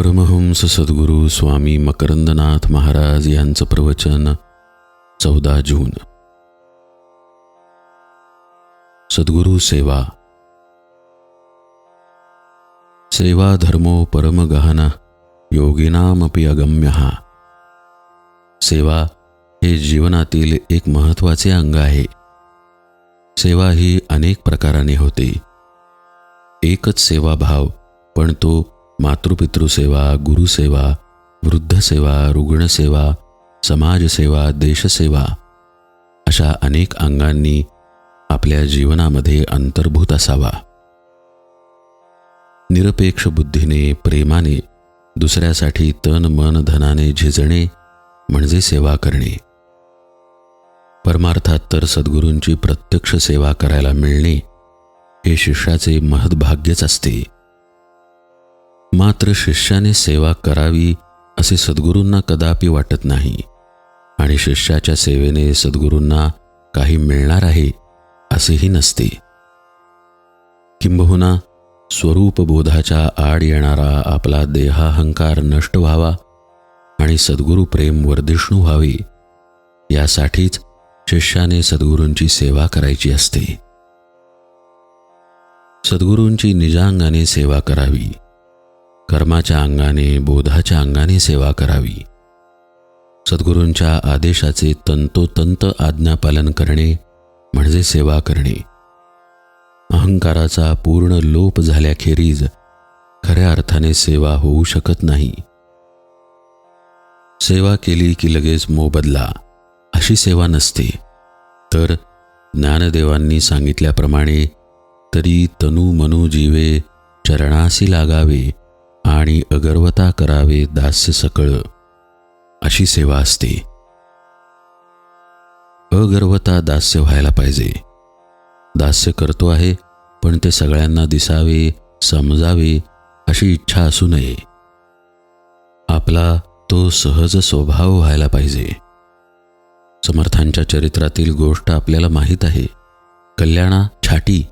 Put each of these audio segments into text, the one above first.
परमहंस सद्गुरू स्वामी मकरंदनाथ महाराज यांचं प्रवचन चौदा जून. सद्गुरू सेवा. सेवा धर्मो परमगहन योगिनामपि अगम्य. सेवा हे जीवनातील एक महत्त्वाचे अंग आहे. सेवा ही अनेक प्रकाराने होते. एकच सेवाभाव पण तो मातृपितृसेवा गुरुसेवा वृद्धसेवा रुग्णसेवा समाजसेवा देशसेवा अशा अनेक अंगांनी आपल्या जीवनामध्ये अंतर्भूत असावा. निरपेक्ष बुद्धीने प्रेमाने दुसऱ्यासाठी तन मन धनाने झिजणे म्हणजे सेवा करणे. परमार्थात तर सद्गुरूंची प्रत्यक्ष सेवा करायला मिळणे हे शिष्याचे महद्भाग्यच असते. मात्र शिष्याने सेवा करावी असे सद्गुरूंना कदापि वाटत नाही. आणि शिष्याच्या सेवेने सद्गुरूंना काही मिळणार आहे असेही नसते. किंबहुना स्वरूपबोधाच्या आड येणारा आपला देहाहंकार नष्ट व्हावा आणि सद्गुरू प्रेम वर्धिष्णू व्हावे यासाठीच शिष्याने सद्गुरूंची सेवा करायची असते. सद्गुरूंची निजांगाने सेवा करावी. कर्माच्या अंगाने बोधाच्या अंगाने सेवा करावी. सद्गुरूंच्या आदेशाचे तंतोतंत आज्ञापालन करणे म्हणजे सेवा करणे. अहंकाराचा पूर्ण लोप झाल्याखेरीज खऱ्या अर्थाने सेवा होऊ शकत नाही. सेवा केली की लगेच मोबदला अशी सेवा नसते. तर ज्ञानदेवांनी सांगितल्याप्रमाणे तरी तनु मनु जीवे चरणासी लागावे आणि अगर्वता करावे दास्य सकळ. अशी सेवा असते. अगर्वता दास्य व्हायला पाहिजे. दास्य करतो आहे पण ते सगळ्यांना दिसावे समजावे अशी इच्छा असू नये. आपला तो सहज स्वभाव व्हायला पाहिजे. समर्थांच्या चरित्रातील गोष्ट आपल्याला माहीत आहे. कल्याणा छाटी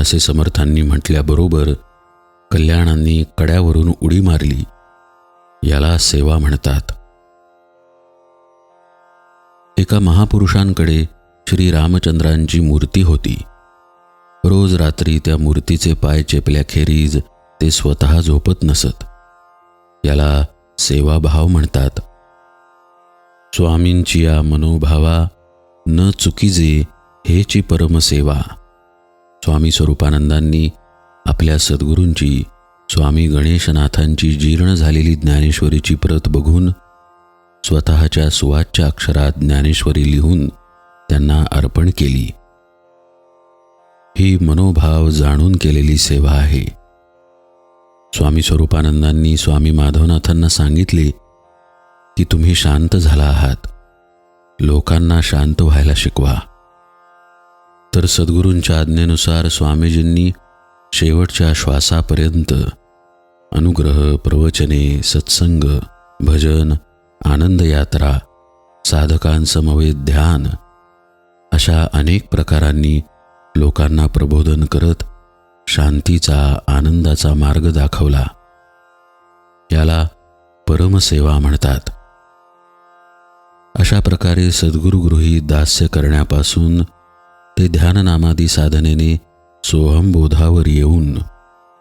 असे समर्थांनी म्हटल्याबरोबर कल्याणांनी कड्यावरून उडी मारली. याला सेवा म्हणतात. एका महापुरुषांकडे श्री रामचंद्रांची मूर्ती होती. रोज रात्री त्या मूर्तीचे पाय चेपल्याखेरीज ते स्वतः झोपत नसत. याला सेवाभाव म्हणतात. स्वामींची या मनोभावा न चुकीजे हेची परमसेवा. स्वामी स्वरूपानंदांनी आपल्या सद्गुरूंची स्वामी गणेशनाथांची जीर्ण झालेली ज्ञानेश्वरीची प्रत बघून स्वतःच्या सुवाच्य अक्षरात ज्ञानेश्वरी लिहून त्यांना अर्पण केली. ही मनोभाव जाणून केलेली सेवा आहे. स्वामी स्वरूपानंदांनी स्वामी माधवनाथांना सांगितले की तुम्ही शांत झाला आहात. लोकांना शांत व्हायला शिकवा. तर सद्गुरूंच्या आज्ञेनुसार स्वामीजींनी शेवटच्या श्वासापर्यंत अनुग्रह प्रवचने सत्संग भजन आनंदयात्रा साधकांसमवेत ध्यान अशा अनेक प्रकारांनी लोकांना प्रबोधन करत शांतीचा आनंदाचा मार्ग दाखवला. याला परमसेवा म्हणतात. अशा प्रकारे सद्गुरुगृही दास्य करण्यापासून ते ध्याननामादी साधनेने स्वयंबोधावर येऊन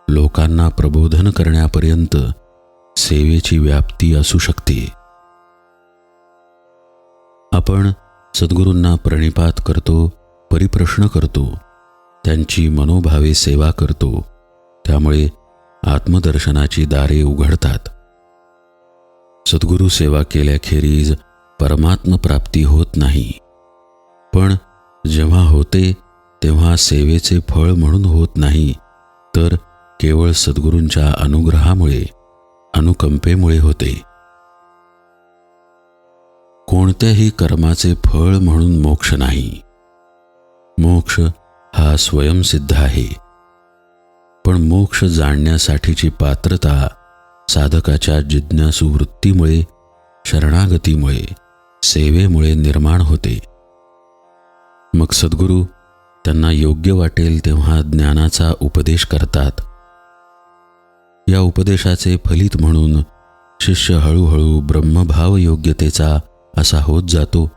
लोकांना प्रबोधन करण्यापर्यंत सेवेची व्याप्ती असू शकते. आपण सद्गुरूंना प्रणिपात करतो परिप्रश्न करतो त्यांची मनोभावे सेवा करतो त्यामुळे आत्मदर्शनाची दारे उघडतात. सद्गुरू सेवा केल्याखेरीज परमात्मप्राप्ती होत नाही. पण जेव्हा होते तेव्हा सेवेचे फळ म्हणून होत नाही तर केवळ सद्गुरूंच्या अनुग्रहामुळे अनुकंपेमुळे होते. कोणत्याही कर्माचे फळ म्हणून मोक्ष नाही. मोक्ष हा स्वयंसिद्ध आहे. पण मोक्ष जाणण्यासाठीची पात्रता साधकाच्या जिज्ञासू वृत्तीमुळे शरणागतीमुळे सेवेमुळे निर्माण होते. मग सद्गुरू त्यांना योग्य वाटेल तेव्हा ज्ञानाचा उपदेश करतात. या उपदेशाचे फलित म्हणून शिष्य हळूहळू ब्रह्मभाव योग्यतेचा असा होत जातो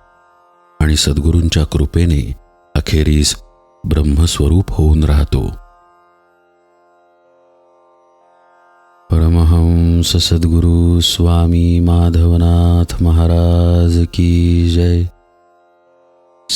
आणि सद्गुरूंच्या कृपेने अखेरीस ब्रह्मस्वरूप होऊन राहतो. परमहंस सद्गुरु स्वामी माधवनाथ महाराज की जय.